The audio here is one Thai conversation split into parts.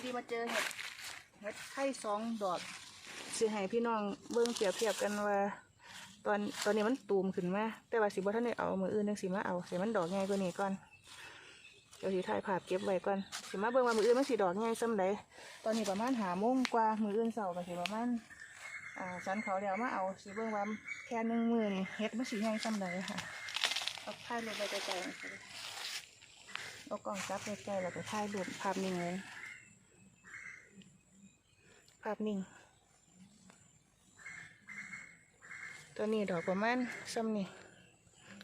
อดีมาเจอเห็ดเห็ดไข่สองดอกสิให้พี่น้องเบิ่งเปรียบเทียบกันว่า ตอนตอนนี้มันตูมขึ้นมาแต่ว่าสิบ่ทันได้เอามืออื่นจังสิมาเอาสิมันดอกใหญ่กว่านี้ก่อนเดี๋ยวสิถ่ายภาพเก็บไว้ก่อนสิมาเบิ่งว่ามืออื่นมันสิดอกใหญ่ส่ำใดตอนนี้ประมาณหาโมงกว่ามืออื่นเช้าก็สิประมาณอ่าสันเขาเดี๋ยวมาเอาสิเบิ่งว่าแค่หนึ่งหมือนี่เฮ็ดมันสิใหญ่ส่ำใดค่ะเอาถ่ายรูปไปไกลๆเอากล้องจับใกล้ๆแล้วก็ถ่ายรูปภาพนิ่งเลย ภาพนิ่ง ตัวนี้ดอกประมาณซ้ำนี่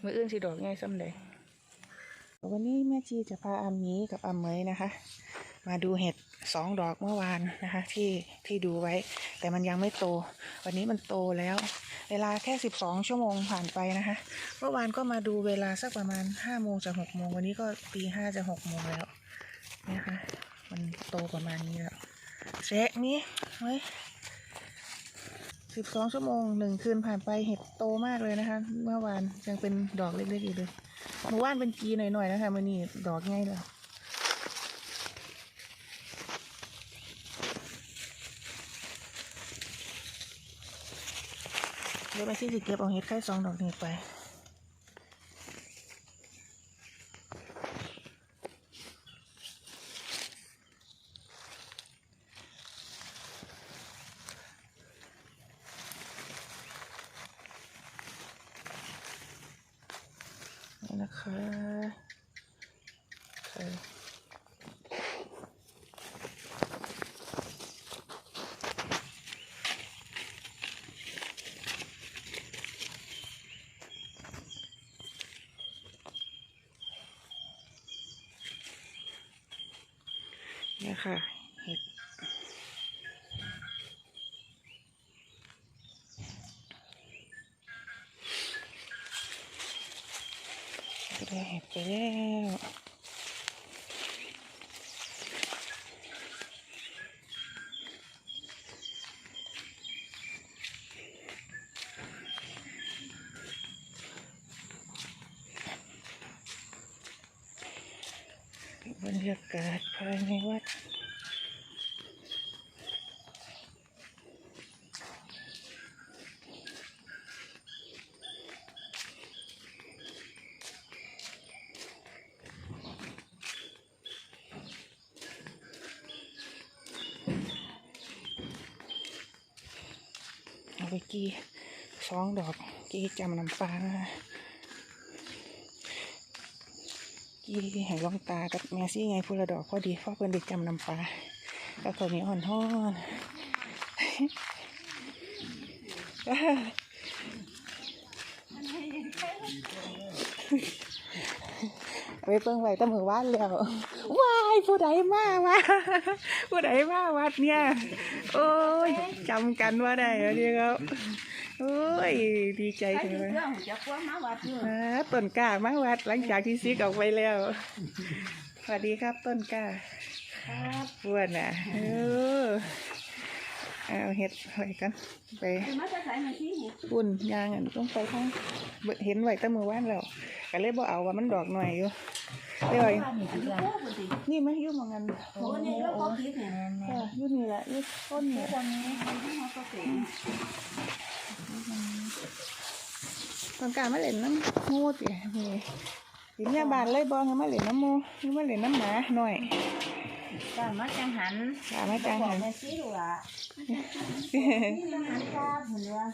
มืออื่นสิดอกไงซ้ำใดวันนี้แม่จีจะพาอามีกับอาเมยนะคะ มาดูเห็ดสองดอกเมื่อวานนะคะ ที่ที่ดูไว้ แต่มันยังไม่โต วันนี้มันโตแล้ว เวลาแค่สิบสองชั่วโมงผ่านไปนะคะ เมื่อวานก็มาดูเวลาสักประมาณห้าโมงจะหกโมงวันนี้ก็ตีห้าจะหกโมงแล้วนะคะ มันโตประมาณนี้แล้วเช็คนี้ เฮ้ยสิบสองชั่วโมงหนึ่งคืนผ่านไปเห็ดโตมากเลยนะคะ เมื่อวานยังเป็นดอกเล็กๆอยู่เลยเมื่อวานเป็นกีหน่อยๆนะคะมันนี่ดอกง่ายแล้วเดี๋ยวไปที่สิเก็บเอาเห็ดไข่สองดอกนี้ไป นี่นะคะใส่นี่ค่ะเห็ด ก็ได้เห็ดไปแล้วบรรยากาศภายในวัด เอาไปกีสองดอกกีจำน้ำปลานะกีให้ลองตากับแม่ซี่ไงพูละดอกพอดีพ่อเพิ่นได้จำน้ำปลาแล้วตัวนี้อ่อนท้อนอ ไปเพิ่งไว้ตั้งมือว่านแล้วว้ายผู้ใดมาวะผู้ใดมาวัดเนี่ย โอ้ยจำกันว่าได้เหรอเนี่ยครับโอ้ยดีใจใครจังที่เลยเครื่องจะกลัวมาวัดอยู่อ่าต้นกล้ามาวัดหลังจากที่ซิกออกไปแล้วสวัสดีครับต้นกล้าครับอ้วนอะเออเอาเห็ดไว้กันไปคือมาจะใส่มาที่นี่ปุ่นยางอะต้องไปข้างเบิ่งเห็นไว้แตั้มือว่านแล้วก็เลยบ่เอาว่ามันดอกหน่อยอยู่ เลยว่าบ้านนี่คือโค้งสินี่ไหมยุ่งมองกันโอ้นี่เราก็คิดเนี่ยเออยุ่นี่แหละยุ่ต้นนี่ตอนนี้ที่เขาก็เสียต้นกล้ามาเล่นน้ำมูติมีสิเมียบานเลยบองมาเล่นน้ำมูนี่มาเล่นน้ำหมาหน่อยบ้านมาจังหันกล้ามาจังหันแม่ซีดูละนี่จังหันจ้าหุ่นว่า